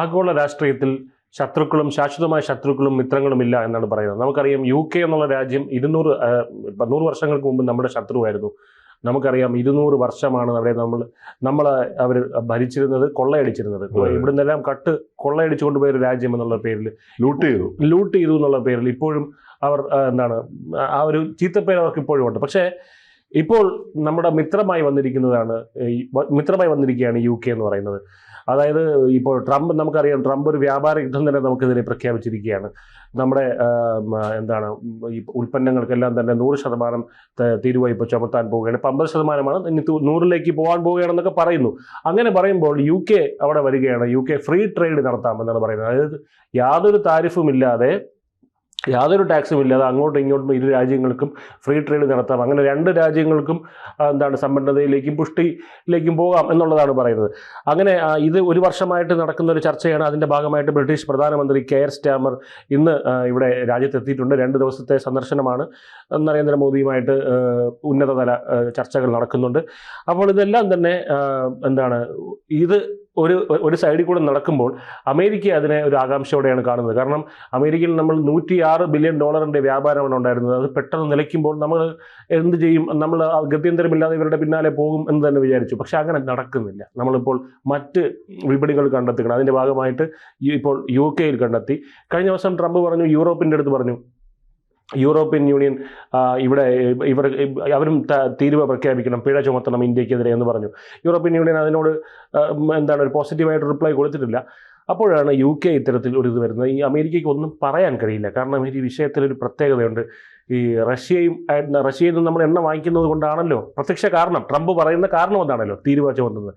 ആഗോള രാഷ്ട്രീയത്തിൽ ശത്രുക്കളും ശാശ്വതമായ ശത്രുക്കളും മിത്രങ്ങളും ഇല്ല എന്നാണ് പറയുന്നത്. നമുക്കറിയാം യു കെ എന്നുള്ള രാജ്യം ഇരുന്നൂറ് നൂറ് വർഷങ്ങൾക്ക് മുമ്പ് നമ്മുടെ ശത്രുവായിരുന്നു. നമുക്കറിയാം ഇരുന്നൂറ് വർഷമാണ് അവിടെ നമ്മൾ നമ്മൾ അവർ ഭരിച്ചിരുന്നത് കൊള്ളയടിച്ചിരുന്നത്. ഇവിടുന്നെല്ലാം കട്ട് കൊള്ളയടിച്ചു കൊണ്ടുപോയ ഒരു രാജ്യം എന്നുള്ള പേരിൽ ലൂട്ട് ചെയ്തു. ലൂട്ട് ചെയ്തു എന്നുള്ള പേരിൽ ഇപ്പോഴും അവർ എന്താണ് ആ ഒരു ചീത്തപ്പേര് അവർക്ക് ഇപ്പോഴും ഉണ്ട്. പക്ഷേ ഇപ്പോൾ നമ്മുടെ മിത്രമായി വന്നിരിക്കുന്നതാണ് മിത്രമായി വന്നിരിക്കുകയാണ് യു കെ എന്ന് പറയുന്നത്. അതായത് ഇപ്പോൾ ട്രംപ് നമുക്കറിയാം ട്രംപ് ഒരു വ്യാപാര യുദ്ധം തന്നെ നമുക്കെതിരെ പ്രഖ്യാപിച്ചിരിക്കുകയാണ്. നമ്മുടെ എന്താണ് ഈ ഉൽപ്പന്നങ്ങൾക്കെല്ലാം തന്നെ നൂറ് ശതമാനം തീരുവ ഇപ്പോൾ ചുമത്താൻ പോവുകയാണ്. ഇപ്പം അമ്പത് ശതമാനമാണ് ഇനി നൂറിലേക്ക് പോകാൻ പോവുകയാണെന്നൊക്കെ പറയുന്നു. അങ്ങനെ പറയുമ്പോൾ യു കെ അവിടെ വരികയാണ്. യു കെ ഫ്രീ ട്രേഡ് നടത്താമെന്നാണ് പറയുന്നത്. അതായത് യാതൊരു താരിഫും ഇല്ലാതെ യാതൊരു ടാക്സും ഇല്ലാതെ അങ്ങോട്ടും ഇങ്ങോട്ടും ഇരു രാജ്യങ്ങൾക്കും ഫ്രീ ട്രേഡ് നടത്താം. അങ്ങനെ രണ്ട് രാജ്യങ്ങൾക്കും എന്താണ് സമ്പന്നതയിലേക്കും പുഷ്ടിയിലേക്കും പോകാം എന്നുള്ളതാണ് പറയുന്നത്. അങ്ങനെ ഇത് ഒരു വർഷമായിട്ട് നടക്കുന്ന ഒരു ചർച്ചയാണ്. അതിന്റെ ഭാഗമായിട്ട് ബ്രിട്ടീഷ് പ്രധാനമന്ത്രി കെയർ സ്റ്റാമർ ഇന്ന് ഇവിടെ രാജ്യത്തെത്തിയിട്ടുണ്ട്. രണ്ട് ദിവസത്തെ സന്ദർശനമാണ് നരേന്ദ്രമോദിയുമായിട്ട് ഉന്നതതല ചർച്ചകൾ നടക്കുന്നുണ്ട്. അപ്പോൾ ഇതെല്ലാം തന്നെ എന്താണ് ഇത് ഒരു ഒരു സൈഡിൽ കൂടെ നടക്കുമ്പോൾ അമേരിക്ക അതിനെ ഒരു ആകാംക്ഷയോടെയാണ് കാണുന്നത്. കാരണം അമേരിക്കയിൽ നമ്മൾ നൂറ്റി ആറ് ബില്യൺ ഡോളറിന്റെ വ്യാപാരമാണ് ഉണ്ടായിരുന്നത്. അത് പെട്ടെന്ന് നിലയ്ക്കുമ്പോൾ നമ്മൾ എന്ത് ചെയ്യും? നമ്മൾ ഗത്യന്തരമില്ലാതെ ഇവരുടെ പിന്നാലെ പോകും എന്ന് തന്നെ വിചാരിച്ചു. പക്ഷെ അങ്ങനെ നടക്കുന്നില്ല. നമ്മളിപ്പോൾ മറ്റ് വിപണികൾ കണ്ടെത്തുകയാണ്. അതിന്റെ ഭാഗമായിട്ട് ഇപ്പോൾ യു കെയിൽ കണ്ടെത്തി. കഴിഞ്ഞ ദിവസം ട്രംപ് പറഞ്ഞു യൂറോപ്പിന്റെ അടുത്ത് പറഞ്ഞു യൂറോപ്യൻ യൂണിയൻ ഇവിടെ ഇവർ അവരും തീരുവ പ്രഖ്യാപിക്കണം പിഴ ചുമത്തണം ഇന്ത്യക്കെതിരെ എന്ന് പറഞ്ഞു. യൂറോപ്യൻ യൂണിയൻ അതിനോട് എന്താണ് ഒരു പോസിറ്റീവായിട്ട് റിപ്ലൈ കൊടുത്തിട്ടില്ല. അപ്പോഴാണ് യു കെ ഇത്തരത്തിൽ ഒരു ഇത് വരുന്നത്. ഈ അമേരിക്കയ്ക്ക് ഒന്നും പറയാൻ കഴിയില്ല. കാരണം ഈ വിഷയത്തിൽ ഒരു പ്രത്യേകതയുണ്ട്. ഈ റഷ്യയും റഷ്യയിൽ നിന്ന് നമ്മൾ എണ്ണ വാങ്ങിക്കുന്നത് കൊണ്ടാണല്ലോ പ്രത്യക്ഷ കാരണം. ട്രംപ് പറയുന്ന കാരണം എന്താണല്ലോ തീരുവ ചുമത്തുന്നത്.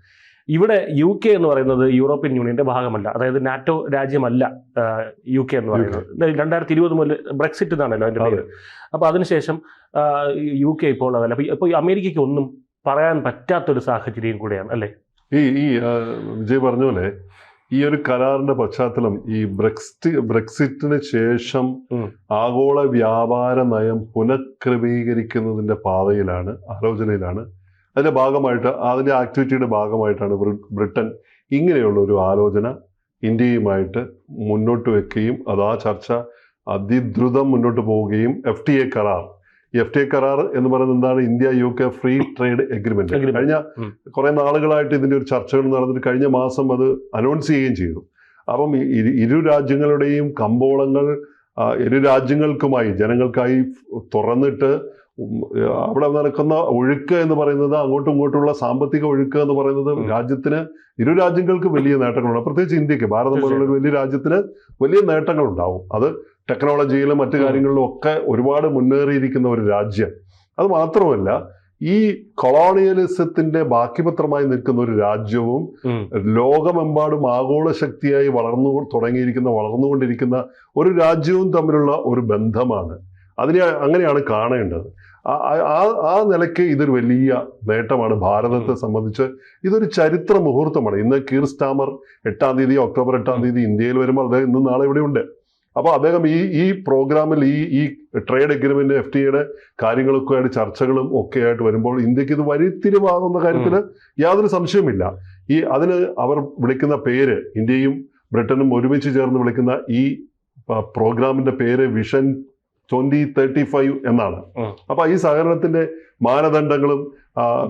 ഇവിടെ യു കെ എന്ന് പറയുന്നത് യൂറോപ്യൻ യൂണിയന്റെ ഭാഗമല്ല. അതായത് നാറ്റോ രാജ്യമല്ല യു കെ എന്ന് പറയുന്നത്. രണ്ടായിരത്തി ഇരുപത് മുതൽ ബ്രെക്സിറ്റ് എന്നാണല്ലോ അതിന്റെ പേര്. അപ്പോൾ അതിനുശേഷം യു കെ ഇപ്പോൾ അതല്ല. അപ്പോൾ ഇപ്പോൾ അമേരിക്കയ്ക്ക് ഒന്നും പറയാൻ പറ്റാത്തൊരു സാഹചര്യം കൂടെയാണ് അല്ലേ? ഈ ഈ വിജയ് പറഞ്ഞ പോലെ ഈ ഒരു കരാറിന്റെ പശ്ചാത്തലം ഈ ബ്രെക്സിറ്റ് ബ്രെക്സിറ്റിന് ശേഷം ആഗോള വ്യാപാര നയം പുനഃക്രമീകരിക്കുന്നതിന്റെ പാതയിലാണ് ആലോചനയിലാണ് അതിന്റെ ഭാഗമായിട്ട് അതിന്റെ ആക്ടിവിറ്റിയുടെ ഭാഗമായിട്ടാണ് ബ്രിട്ടൻ ഇങ്ങനെയുള്ള ഒരു ആലോചന ഇന്ത്യയുമായിട്ട് മുന്നോട്ട് വെക്കുകയും അത് ആ ചർച്ച അതിദ്രുതം മുന്നോട്ട് പോവുകയും എഫ് ടി എ കരാർ. എഫ് ടി എ കരാർ എന്ന് പറയുന്നത് എന്താണ്? India U K free trade agreement കഴിഞ്ഞ. കുറെ നാളുകളായിട്ട് ഇതിന്റെ ഒരു ചർച്ചകൾ നടന്നിട്ട് കഴിഞ്ഞ മാസം അത് അനൗൺസ് ചെയ്യുകയും ചെയ്തു. അപ്പം ഇരു- രാജ്യങ്ങളുടെയും കമ്പോളങ്ങൾ ഇരു രാജ്യങ്ങൾക്കുമായി ജനങ്ങൾക്കായി തുറന്നിട്ട് അവിടെ നടക്കുന്ന ഒഴുക്ക് എന്ന് പറയുന്നത് അങ്ങോട്ടും ഇങ്ങോട്ടുമുള്ള സാമ്പത്തിക ഒഴുക്ക് എന്ന് പറയുന്നത് രാജ്യത്തിന് ഇരു രാജ്യങ്ങൾക്ക് വലിയ നേട്ടങ്ങളുണ്ട്. പ്രത്യേകിച്ച് ഇന്ത്യയ്ക്ക് ഭാരതം പോലുള്ള വലിയ രാജ്യത്തിന് വലിയ നേട്ടങ്ങൾ ഉണ്ടാവും അത് ടെക്നോളജിയിലും മറ്റു കാര്യങ്ങളിലും ഒക്കെ ഒരുപാട് മുന്നേറിയിരിക്കുന്ന ഒരു രാജ്യം. അത് മാത്രമല്ല ഈ കൊളോണിയലിസത്തിന്റെ ബാക്കിപത്രമായി നിൽക്കുന്ന ഒരു രാജ്യവും ലോകമെമ്പാടും ആഗോള ശക്തിയായി വളർന്നു തുടങ്ങിയിരിക്കുന്ന വളർന്നുകൊണ്ടിരിക്കുന്ന ഒരു രാജ്യവും തമ്മിലുള്ള ഒരു ബന്ധമാണ്. അതിനെ അങ്ങനെയാണ് കാണേണ്ടത്. ആ- ആ- നിലയ്ക്ക് ഇതൊരു വലിയ നേട്ടമാണ് ഭാരതത്തെ സംബന്ധിച്ച്. ഇതൊരു ചരിത്ര മുഹൂർത്തമാണ്. ഇന്ന് കീർ സ്റ്റാമർ എട്ടാം തീയതി ഒക്ടോബർ എട്ടാം തീയതി ഇന്ത്യയിൽ വരുമ്പോൾ അദ്ദേഹം ഇന്ന് നാളെ ഇവിടെ ഉണ്ട്. അപ്പോൾ അദ്ദേഹം ഈ ഈ പ്രോഗ്രാമിൽ ഈ ഈ ട്രേഡ് എഗ്രിമെന്റ് എഫ് ടി എയുടെ കാര്യങ്ങളൊക്കെ ആയിട്ട് ചർച്ചകളും ഒക്കെ ആയിട്ട് വരുമ്പോൾ ഇന്ത്യയ്ക്ക് ഇത് വഴിത്തിരിവാകുന്ന കാര്യത്തിൽ യാതൊരു സംശയവുമില്ല. ഈ അതിന് അവർ വിളിക്കുന്ന പേര് ഇന്ത്യയും ബ്രിട്ടനും ഒരുമിച്ച് ചേർന്ന് വിളിക്കുന്ന ഈ പ്രോഗ്രാമിന്റെ പേര് വിഷൻ ട്വന്റി തേർട്ടി ഫൈവ് എന്നാണ്. അപ്പൊ ഈ സഹകരണത്തിന്റെ മാനദണ്ഡങ്ങളും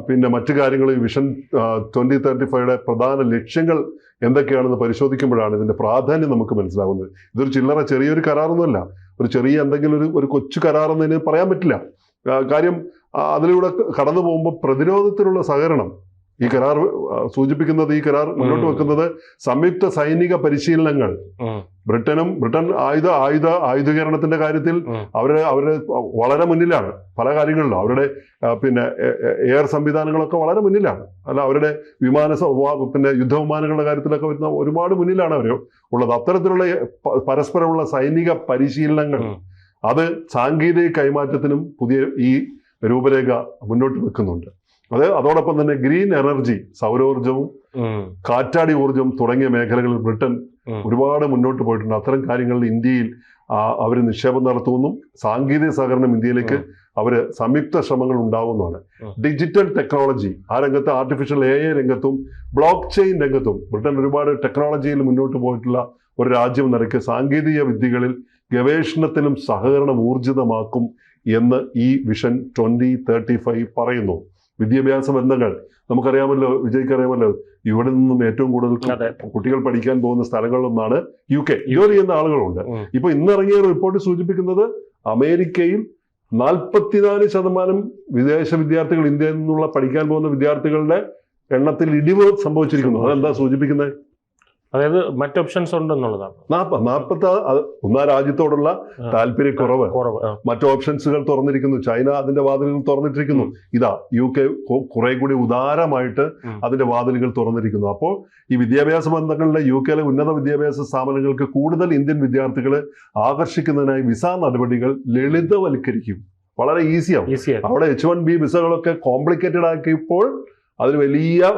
പിന്നെ മറ്റു കാര്യങ്ങളും വിഷൻ ട്വന്റി തേർട്ടി ഫൈവയുടെ പ്രധാന ലക്ഷ്യങ്ങൾ എന്തൊക്കെയാണെന്ന് പരിശോധിക്കുമ്പോഴാണ് ഇതിന്റെ പ്രാധാന്യം നമുക്ക് മനസ്സിലാവുന്നത് ഇതൊരു ചില്ലറ ചെറിയൊരു കരാറൊന്നുമല്ല. ഒരു ചെറിയ എന്തെങ്കിലും ഒരു ഒരു കൊച്ചു കരാറെന്ന് പറയാൻ പറ്റില്ല. കാര്യം അതിലൂടെ കടന്നു പോകുമ്പോൾ പ്രതിരോധത്തിലുള്ള സഹകരണം ഈ കരാർ സൂചിപ്പിക്കുന്നത് ഈ കരാർ മുന്നോട്ട് വെക്കുന്നത് സംയുക്ത സൈനിക പരിശീലനങ്ങൾ. ബ്രിട്ടനും ബ്രിട്ടൻ ആയുധ ആയുധ ആയുധീകരണത്തിന്റെ കാര്യത്തിൽ. അവർ അവർ വളരെ മുന്നിലാണ്. പല കാര്യങ്ങളിലും അവരുടെ പിന്നെ എയർ സംവിധാനങ്ങളൊക്കെ വളരെ മുന്നിലാണ്. അല്ല അവരുടെ വിമാന പിന്നെ യുദ്ധവിമാനങ്ങളുടെ കാര്യത്തിലൊക്കെ വരുന്ന ഒരുപാട് മുന്നിലാണ് അവർ ഉള്ളത്. അത്തരത്തിലുള്ള പരസ്പരമുള്ള സൈനിക പരിശീലനങ്ങൾ അത് സാങ്കേതിക കൈമാറ്റത്തിനും പുതിയ ഈ രൂപരേഖ മുന്നോട്ട് വെക്കുന്നുണ്ട്. അത് അതോടൊപ്പം തന്നെ ഗ്രീൻ എനർജി സൗരോർജവും കാറ്റാടി ഊർജം തുടങ്ങിയ മേഖലകളിൽ ബ്രിട്ടൻ ഒരുപാട് മുന്നോട്ട് പോയിട്ടുണ്ട്. അത്തരം കാര്യങ്ങളിൽ ഇന്ത്യയിൽ അവർ നിക്ഷേപം നടത്തുമെന്നും സാങ്കേതിക സഹകരണം ഇന്ത്യയിലേക്ക് അവർ സംയുക്ത ശ്രമങ്ങൾ ഉണ്ടാവുന്നതാണ്. ഡിജിറ്റൽ ടെക്നോളജി ആ രംഗത്ത് ആർട്ടിഫിഷ്യൽ എ ഐ രംഗത്തും ബ്ലോക്ക് ചെയിൻ രംഗത്തും ബ്രിട്ടൻ ഒരുപാട് ടെക്നോളജിയിൽ മുന്നോട്ട് പോയിട്ടുള്ള ഒരു രാജ്യം നിലയ്ക്ക് സാങ്കേതിക വിദ്യകളിൽ ഗവേഷണത്തിലും സഹകരണം ഊർജിതമാക്കും എന്ന് ഈ വിഷൻ ട്വന്റി തേർട്ടി ഫൈവ് പറയുന്നു. വിദ്യാഭ്യാസ ബന്ധങ്ങൾ. നമുക്കറിയാമല്ലോ വിജയ്ക്ക് അറിയാമല്ലോ ഇവിടെ നിന്നും ഏറ്റവും കൂടുതൽ കുട്ടികൾ പഠിക്കാൻ പോകുന്ന സ്ഥലങ്ങളിലൊന്നാണ് യു കെ. ജോലി ചെയ്യുന്ന ആളുകളുണ്ട്. ഇപ്പൊ ഇന്നിറങ്ങിയ റിപ്പോർട്ട് സൂചിപ്പിക്കുന്നത് അമേരിക്കയിൽ നാൽപ്പത്തിനാല് ശതമാനം വിദേശ വിദ്യാർത്ഥികൾ ഇന്ത്യയിൽ നിന്നുള്ള പഠിക്കാൻ പോകുന്ന വിദ്യാർത്ഥികളുടെ എണ്ണത്തിൽ ഇടിവ് സംഭവിച്ചിരിക്കുന്നു. അതെന്താ സൂചിപ്പിക്കുന്നത്? അതായത് മറ്റ് ഓപ്ഷൻസ് ഉണ്ടെന്നുള്ളതാണ്. നാപ്പ നാൽപ്പത്തി ഒന്നാ രാജ്യത്തോടുള്ള. താല്പര്യക്കുറവ്. മറ്റു ഓപ്ഷൻസുകൾ തുറന്നിരിക്കുന്നു. ചൈന അതിന്റെ വാതിലുകൾ തുറന്നിട്ടിരിക്കുന്നു. ഇതാ യു കെ കുറെ കൂടി ഉദാരമായിട്ട് അതിന്റെ വാതിലുകൾ തുറന്നിരിക്കുന്നു. അപ്പോൾ ഈ വിദ്യാഭ്യാസ ബന്ധങ്ങളിലെ യു കെയിലെ ഉന്നത വിദ്യാഭ്യാസ സ്ഥാപനങ്ങൾക്ക് കൂടുതൽ ഇന്ത്യൻ വിദ്യാർത്ഥികളെ ആകർഷിക്കുന്നതിനായി വിസ നടപടികൾ ലളിതവൽക്കരിക്കും. വളരെ ഈസിയാവും അവിടെ എച്ച് വൺ ബി വിസകളൊക്കെ കോംപ്ലിക്കേറ്റഡ് ആക്കിയപ്പോൾ അതിന് വലിയ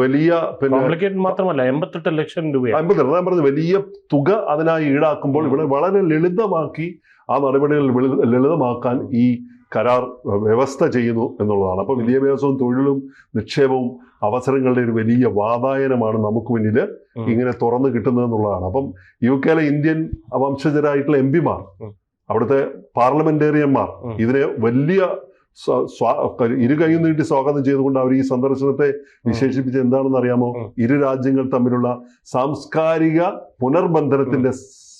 വലിയ കോംപ്ലിക്കേറ്റ് മാത്രമല്ല എൺപത്തെട്ട് ലക്ഷം രൂപ അമ്പത്തെട്ട് ഞാൻ പറഞ്ഞത് വലിയ തുക അതിനായി ഈടാക്കുമ്പോൾ. ഇവിടെ വളരെ ലളിതമാക്കി ആ നടപടികൾ ലളിതമാക്കാൻ ഈ കരാർ വ്യവസ്ഥ ചെയ്യുന്നു എന്നുള്ളതാണ്. അപ്പൊ വിദ്യാഭ്യാസവും തൊഴിലും നിക്ഷേപവും അവസരങ്ങളുടെ ഒരു വലിയ വാതായനമാണ് നമുക്ക് മുന്നിൽ ഇങ്ങനെ തുറന്നു കിട്ടുന്നത് എന്നുള്ളതാണ്. അപ്പം യു കെയിലെ ഇന്ത്യൻ വംശജരായിട്ടുള്ള എം പിമാർ. അവിടുത്തെ പാർലമെന്റേറിയന്മാർ ഇതിനെ വലിയ ഇരു കൈ നീട്ടി സ്വാഗതം ചെയ്തുകൊണ്ട് അവർ ഈ സന്ദർശനത്തെ വിശേഷിപ്പിച്ച് എന്താണെന്ന് അറിയാമോ? ഇരു രാജ്യങ്ങൾ തമ്മിലുള്ള സാംസ്കാരിക പുനർബന്ധനത്തിന്റെ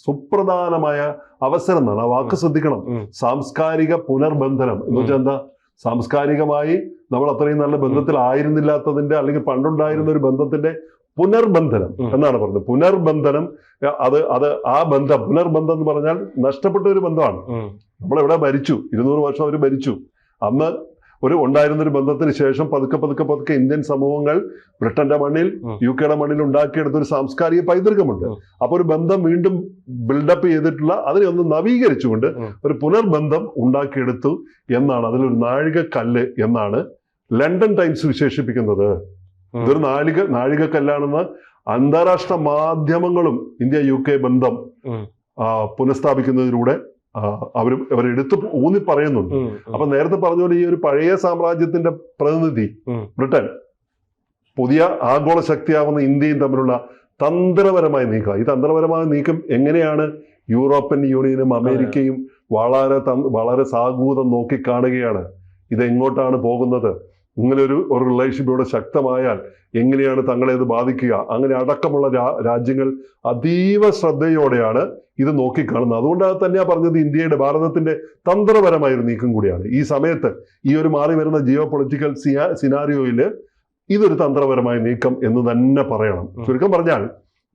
സുപ്രധാനമായ അവസരം എന്നാണ് ആ വാക്ക് ശ്രദ്ധിക്കണം. സാംസ്കാരിക പുനർബന്ധനം എന്ന് വെച്ചാൽ എന്താ? സാംസ്കാരികമായി നമ്മൾ അത്രയും നല്ല ബന്ധത്തിലായിരുന്നില്ലാത്തതിന്റെ അല്ലെങ്കിൽ പണ്ടുണ്ടായിരുന്ന ഒരു ബന്ധത്തിന്റെ പുനർബന്ധനം എന്നാണ് പറഞ്ഞത്. പുനർബന്ധനം അത് അത് ആ ബന്ധം പുനർബന്ധം എന്ന് പറഞ്ഞാൽ നഷ്ടപ്പെട്ട ഒരു ബന്ധമാണ്. നമ്മളെവിടെ ഭരിച്ചു ഇരുന്നൂറ് വർഷം അവർ ഭരിച്ചു അന്ന് ഒരു ഉണ്ടായിരുന്നൊരു ബന്ധത്തിന് ശേഷം പതുക്കെ പതുക്കെ പതുക്കെ ഇന്ത്യൻ സമൂഹങ്ങൾ ബ്രിട്ടന്റെ മണ്ണിൽ. യു കെയുടെ മണ്ണിൽ ഉണ്ടാക്കിയെടുത്ത ഒരു സാംസ്കാരിക പൈതൃകമുണ്ട് അപ്പോൾ അപ്പൊ ഒരു ബന്ധം വീണ്ടും ബിൽഡപ്പ് ചെയ്തിട്ടുള്ള അതിനെ ഒന്ന് നവീകരിച്ചുകൊണ്ട് ഒരു പുനർബന്ധം ഉണ്ടാക്കിയെടുത്തു എന്നാണ് അതിലൊരു നാഴികക്കല്ല് എന്നാണ് ലണ്ടൻ ടൈംസ് വിശേഷിപ്പിക്കുന്നത്. ഇതൊരു നാഴിക നാഴികക്കല്ലാണെന്ന് അന്താരാഷ്ട്ര മാധ്യമങ്ങളും ഇന്ത്യ യു കെ ബന്ധം. പുനഃസ്ഥാപിക്കുന്നതിലൂടെ അവർ അവരെടുത്ത് ഊന്നി പറയുന്നുണ്ട്. അപ്പൊ നേരത്തെ പറഞ്ഞ പോലെ ഈ ഒരു പഴയ സാമ്രാജ്യത്തിന്റെ പ്രതിനിധി ബ്രിട്ടൻ പുതിയ ആഗോള ശക്തിയാവുന്ന ഇന്ത്യയും തമ്മിലുള്ള തന്ത്രപരമായ നീക്കം. ഈ തന്ത്രപരമായ നീക്കം എങ്ങനെയാണ് യൂറോപ്യൻ യൂണിയനും അമേരിക്കയും വളരെ വളരെ സാഗൂതം നോക്കിക്കാണുകയാണ് ഇത് എങ്ങോട്ടാണ് പോകുന്നത്? ഇങ്ങനെ ഒരു റിലേഷൻഷിപ്പ് ഇവിടെ ശക്തമായാൽ എങ്ങനെയാണ് തങ്ങളെ അത് ബാധിക്കുക? അങ്ങനെ അടക്കമുള്ള രാ- രാജ്യങ്ങൾ അതീവ ശ്രദ്ധയോടെയാണ് ഇത് നോക്കിക്കാണുന്നത്. അതുകൊണ്ടാണ് തന്നെയാണ് പറഞ്ഞത് ഇന്ത്യയുടെ ഭാരതത്തിന്റെ തന്ത്രപരമായ ഒരു നീക്കം കൂടിയാണ്. ഈ സമയത്ത് ഈ ഒരു മാറി വരുന്ന ജിയോ പൊളിറ്റിക്കൽ സിനാരിയോയിൽ ഇതൊരു തന്ത്രപരമായ നീക്കം എന്ന് തന്നെ പറയണം. ചുരുക്കം പറഞ്ഞാൽ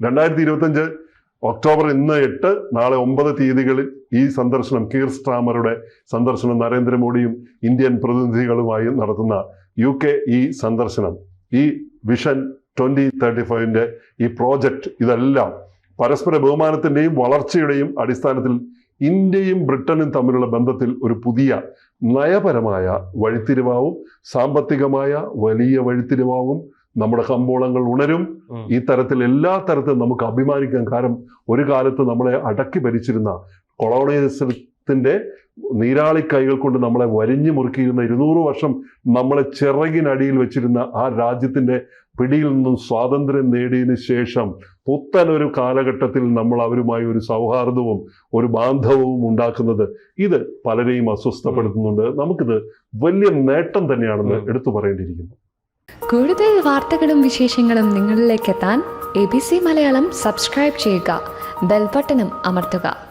രണ്ടായിരത്തി ഇരുപത്തഞ്ച് ഒക്ടോബർ ഇന്ന് എട്ട് നാളെ ഒമ്പത് തീയതികളിൽ ഈ സന്ദർശനം കീർ സ്ട്രാമറുടെ സന്ദർശനം നരേന്ദ്രമോദിയും ഇന്ത്യൻ പ്രതിനിധികളുമായി നടത്തുന്ന യു കെ ഈ സന്ദർശനം ഈ വിഷൻ ട്വന്റി തേർട്ടി ഫൈവിന്റെ ഈ പ്രോജക്റ്റ് ഇതെല്ലാം പരസ്പര ബഹുമാനത്തിന്റെയും വളർച്ചയുടെയും അടിസ്ഥാനത്തിൽ ഇന്ത്യയും ബ്രിട്ടനും തമ്മിലുള്ള ബന്ധത്തിൽ ഒരു പുതിയ നയപരമായ വഴിത്തിരിവാവും സാമ്പത്തികമായ വലിയ വഴിത്തിരിവാവും. നമ്മുടെ കമ്പോളങ്ങൾ ഉണരും. ഈ തരത്തിൽ എല്ലാ തരത്തിലും നമുക്ക് അഭിമാനിക്കാൻ കാരണം ഒരു കാലത്ത് നമ്മളെ അടക്കി ഭരിച്ചിരുന്ന കൊളോണിയലിസത്തിന്റെ നീരാളി കൈകൾ കൊണ്ട് നമ്മളെ വരിഞ്ഞു മുറുക്കിയിരുന്ന ഇരുന്നൂറ് വർഷം നമ്മളെ ചിറകിനടിയിൽ വെച്ചിരുന്ന ആ രാജ്യത്തിന്റെ പിടിയിൽ നിന്നും സ്വാതന്ത്ര്യം നേടിയതിനു ശേഷം പുത്തൻ ഒരു കാലഘട്ടത്തിൽ നമ്മൾ അവരുമായി ഒരു സൗഹാർദ്ദവും ഒരു ബാന്ധവവും ഉണ്ടാക്കുന്നത് ഇത് പലരെയും അസ്വസ്ഥപ്പെടുത്തുന്നുണ്ട്. നമുക്കിത് വലിയ നേട്ടം തന്നെയാണെന്ന്. എടുത്തു പറയേണ്ടിയിരിക്കുന്നു. കൂടുതൽ വാർത്തകളും വിശേഷങ്ങളും നിങ്ങളിലേക്ക് എത്താൻ A B C Malayalam subscribe ചെയ്യുക. ബെൽബട്ടനും അമർത്തുക.